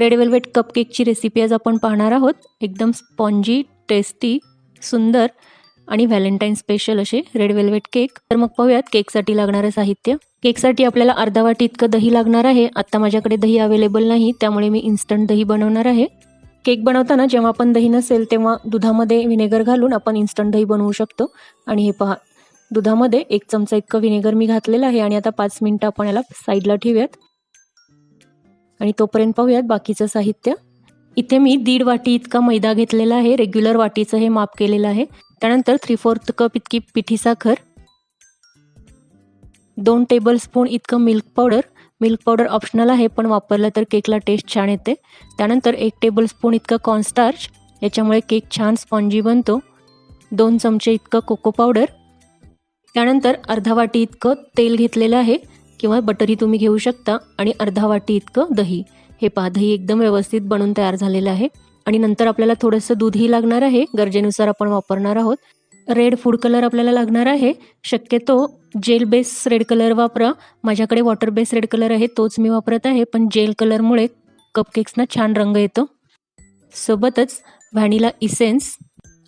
Red velvet कपकेकची recipe आज आपण पाहणार आहोत. एकदम स्पॉन्जी टेस्टी सुंदर आणि व्हॅलेंटाईन स्पेशल असे रेड वेल्वेट केक तर मग पाहूयात केकसाठी लागणारं साहित्य. केकसाठी आपल्याला अर्धा वाटी इतकं दही लागणार आहे. आत्ता माझ्याकडे दही अवेलेबल नाही त्यामुळे मी इन्स्टंट दही बनवणार आहे. केक बनवताना जेव्हा आपण दही नसेल तेव्हा दुधामध्ये व्हिनेगर घालून आपण इन्स्टंट दही बनवू शकतो. आणि हे पहा दुधामध्ये एक चमचा इतकं विनेगर मी घातलेलं आहे आणि आता पाच मिनटं आपण याला साईडला ठेवूयात. आणि तोपर्यंत पाहूयात बाकीचं साहित्य. इथे मी दीड वाटी इतका मैदा घेतलेला आहे. रेग्युलर वाटीचं हे माप केलेलं आहे. त्यानंतर थ्री फोर्थ कप इतकी पिठी साखर. दोन टेबल स्पून इतकं milk powder milk powder optional आहे पण वापरलं तर केकला टेस्ट छान येते. त्यानंतर एक टेबल स्पून इतकं कॉर्नस्टार्च याच्यामुळे केक छान स्पॉन्जी बनतो. दोन चमचे इतकं कोको पावडर त्यानंतर अर्धा वाटी इतकं तेल घेतलेलं आहे. किंवा बटरही तुम्ही घेऊ शकता आणि अर्धा वाटी इतकं दही. हे पहा दही एकदम व्यवस्थित बनून तयार झालेलं आहे. आणि नंतर आपल्याला थोडंसं दूधही लागणार आहे. गरजेनुसार आपण वापरणार आहोत. रेड फूड कलर आपल्याला लागणार आहे. शक्यतो जेल बेस रेड कलर वापरा. माझ्याकडे वॉटर बेस रेड कलर आहे तोच मी वापरत आहे. पण जेल कलरमुळे कपकेक्सना छान रंग येतो. सोबतच व्हॅनिला इसेन्स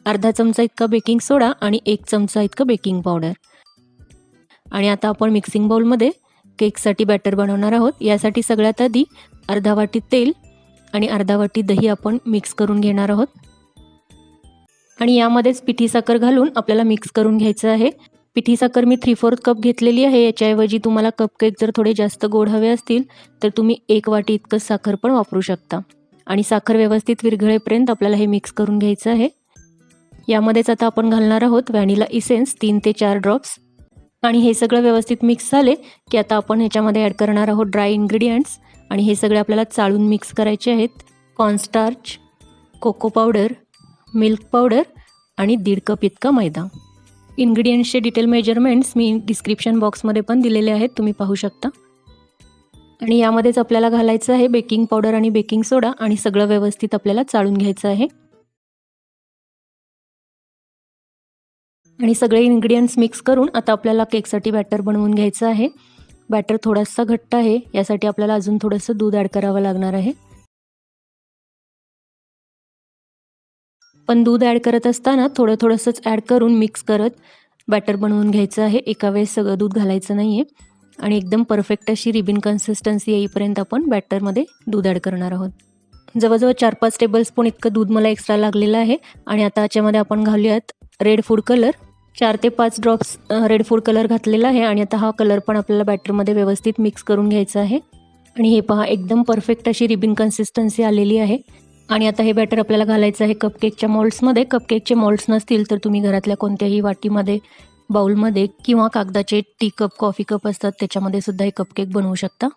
अर्धा चमचा इतका बेकिंग सोडा आणि एक चमचा इतकं बेकिंग पावडर आणि आता आपण मिक्सिंग बाउलमध्ये केकसाठी बॅटर बनवणार आहोत. यासाठी सगळ्यात आधी अर्धा वाटी तेल आणि अर्धा वाटी दही आपण मिक्स करून घेणार आहोत. आणि यामध्येच पिठी साखर घालून आपल्याला मिक्स करून घ्यायचं आहे. पिठी साखर मी थ्री फोर्थ कप घेतलेली आहे. याच्याऐवजी तुम्हाला कपकेक जर थोडे जास्त गोड हवे असतील तर तुम्ही एक वाटी इतकं साखर पण वापरू शकता. आणि साखर व्यवस्थित विरघळेपर्यंत आपल्याला हे मिक्स करून घ्यायचं आहे. यामध्येच आता आपण घालणार आहोत व्हॅनिला इसेन्स तीन ते चार ड्रॉप्स आणि हे सगळं व्यवस्थित मिक्स झाले की आता आपण ह्याच्यामध्ये ॲड करणार आहोत ड्राय इन्ग्रेडियंट्स आणि हे सगळे आपल्याला चाळून मिक्स करायचे आहेत. Cornstarch cocoa powder milk powder आणि दीड कप इतका मैदा. इन्ग्रेडियंट्सचे डिटेल मेजरमेंट्स मी डिस्क्रिप्शन बॉक्समध्ये पण दिलेले आहेत. तुम्ही पाहू शकता. आणि यामध्येच आपल्याला घालायचं आहे बेकिंग पावडर आणि बेकिंग सोडा आणि सगळं व्यवस्थित आपल्याला चाळून घ्यायचं आहे. आणि सगळे इन्ग्रेडियंट्स मिक्स करून आता आपल्याला केकसाठी बॅटर बनवून घ्यायचं आहे. बॅटर थोडासा घट्ट आहे यासाठी आपल्याला अजून थोडंसं दूध ॲड करावं लागणार आहे. पण दूध ॲड करत असताना थोडं थोडंसंच ॲड करून मिक्स करत बॅटर बनवून घ्यायचं आहे. एका वेळेस सगळं दूध घालायचं नाही आहे आणि एकदम परफेक्ट अशी रिबिन कन्सिस्टन्सी येईपर्यंत आपण बॅटरमध्ये दूध ॲड करणार आहोत. जवळजवळ चार पाच टेबलस्पून इतकं दूध मला एक्स्ट्रा लागलेलं आहे. आणि आता याच्यामध्ये आपण घालूयात रेड फूड कलर चार ते पाच ड्रॉप्स रेड फूड कलर घातलेला आहे आणि आता हा कलर पण आपल्याला बॅटरमध्ये व्यवस्थित मिक्स करून घ्यायचा आहे. आणि हे पहा एकदम परफेक्ट अशी रिबिन कन्सिस्टन्सी आलेली आहे. आणि आता हे बॅटर आपल्याला घालायचं आहे कपकेकच्या मॉल्ड्समध्ये कपकेकचे मॉल्ड्स नसतील तर तुम्ही घरातल्या कोणत्याही वाटीमध्ये बाउलमध्ये किंवा कागदाचे टी कप कॉफी कप असतात त्याच्यामध्ये सुद्धा हे कपकेक बनवू शकता.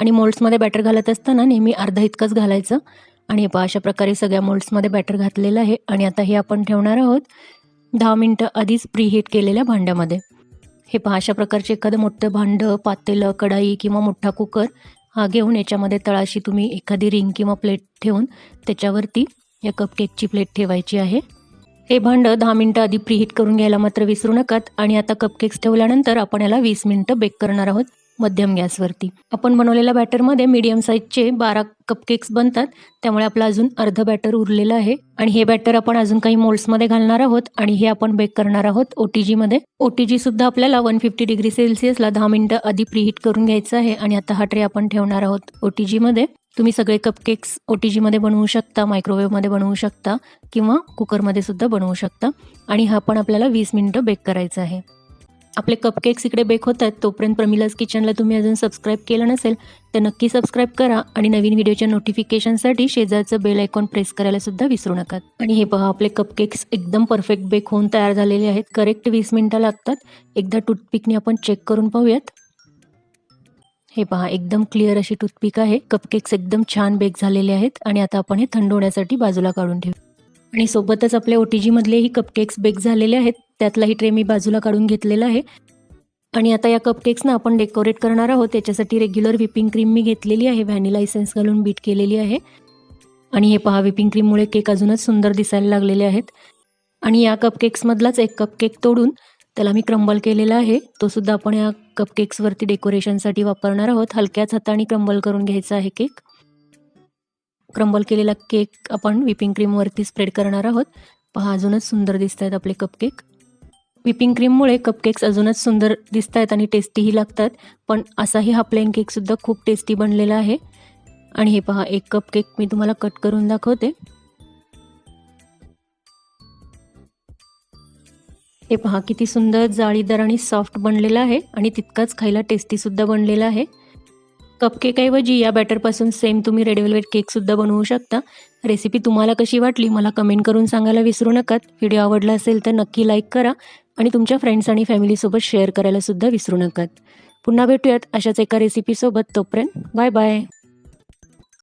आणि मोल्ड्समध्ये बॅटर घालत असताना नेहमी अर्धा इतकंच घालायचं. आणि हे पहा अशा प्रकारे सगळ्या मोल्ड्समध्ये बॅटर घातलेलं आहे. आणि आता हे आपण ठेवणार आहोत. दहा मिनटं आधीच प्रीहीट केलेल्या भांड्यामध्ये. हे पहा अशा प्रकारचे एखादं मोठं भांडं पातेलं कढाई किंवा मोठा कुकर हा घेऊन याच्यामध्ये तळाशी तुम्ही एखादी रिंग किंवा प्लेट ठेवून त्याच्यावरती या कपकेकची प्लेट ठेवायची आहे. हे भांडं दहा मिनटं आधी प्रीहीट करून घ्यायला मात्र विसरू नकात आणि आता कपकेक्स ठेवल्यानंतर आपण याला वीस मिनटं बेक करणार आहोत. मध्यम गॅसवरती. आपण बनवलेल्या बॅटरमध्ये मीडियम साईजचे बारा कपकेक्स बनतात. त्यामुळे आपलं अजून अर्ध बॅटर उरलेलं आहे. आणि हे बॅटर आपण अजून काही मोल्ड्समध्ये घालणार आहोत. आणि हे आपण बेक करणार आहोत ओ टी जीमध्ये ओ टी जी सुद्धा आपल्याला वन फिफ्टी डिग्री सेल्सिअसला दहा मिनटं आधी प्रीहीट करून घ्यायचं आहे. आणि आता हा ट्रे आपण ठेवणार आहोत ओ टी जीमध्ये तुम्ही सगळे कपकेक्स ओ टी जीमध्ये बनवू शकता मायक्रोवेव्हमध्ये बनवू शकता किंवा कुकरमध्ये सुद्धा बनवू शकता. आणि हा पण आपल्याला वीस मिनटं बेक करायचा आहे. आपले कपकेक्स इकडे बेक होत आहेत तोपर्यंत प्रमिलाज किचनला तुम्ही अजून सबस्क्राईब केलं नसेल तर नक्की सबस्क्राईब करा आणि नवीन व्हिडिओच्या नोटिफिकेशनसाठी शेजारचं बेल आयकॉन प्रेस करायला सुद्धा विसरू नका. आणि हे पहा आपले कपकेक्स एकदम परफेक्ट बेक होऊन तयार झालेले आहेत. करेक्ट वीस मिनटं लागतात. एकदा टूथपिकने आपण चेक करून पाहूयात. हे पहा एकदम क्लिअर अशी टूथपिक आहे. कपकेक्स एकदम छान बेक झालेले आहेत. आणि आता आपण हे थंड होण्यासाठी बाजूला काढून ठेवू. आणि सोबतच आपल्या ओ टी जीमधलेही कपकेक्स बेक झालेले आहेत. त्यातलाही ट्रे मी बाजूला काढून घेतलेला आहे. आणि आता या कपकेक्सना आपण डेकोरेट करणार आहोत. त्याच्यासाठी रेग्युलर व्हिपिंग क्रीम मी घेतलेली आहे. व्हॅनिला इसेन्स घालून बीट केलेली आहे. आणि हे पहा व्हिपिंग क्रीममुळे केक अजूनच सुंदर दिसायला लागलेले आहेत. आणि या कपकेक्समधलाच एक कपकेक तोडून त्याला मी क्रंबल केलेला आहे. तो सुद्धा आपण या कपकेक्सवरती डेकोरेशनसाठी वापरणार आहोत. हलक्याच हाताने क्रंबल करून घ्यायचा आहे केक क्रंबल केलेला केक आपण व्हिपिंग क्रीमवरती स्प्रेड करणार आहोत. पहा अजूनच सुंदर दिसत आहेत आपले कपकेक व्हिपिंग क्रीममुळे कपकेक्स अजूनच सुंदर दिसत आहेत आणि टेस्टीही लागतात. पण असाही हा प्लेन केकसुद्धा खूप टेस्टी बनलेला आहे. आणि हे पहा एक कप केक मी तुम्हाला कट करून दाखवते. हे पहा किती सुंदर जाळीदार आणि सॉफ्ट बनलेला आहे आणि तितकाच खायला टेस्टीसुद्धा बनलेला आहे. कपकेकऐवजी या बॅटरपासून सेम तुम्ही रेड वेल्वेट केकसुद्धा बनवू शकता. रेसिपी तुम्हाला कशी वाटली मला कमेंट करून सांगायला विसरू नकात व्हिडिओ आवडला असेल तर नक्की लाईक करा आणि तुमच्या फ्रेंड्स आणि फॅमिलीसोबत शेअर करायला सुद्धा विसरू नकात पुन्हा भेटूयात अशाच एका रेसिपीसोबत तोपर्यंत बाय बाय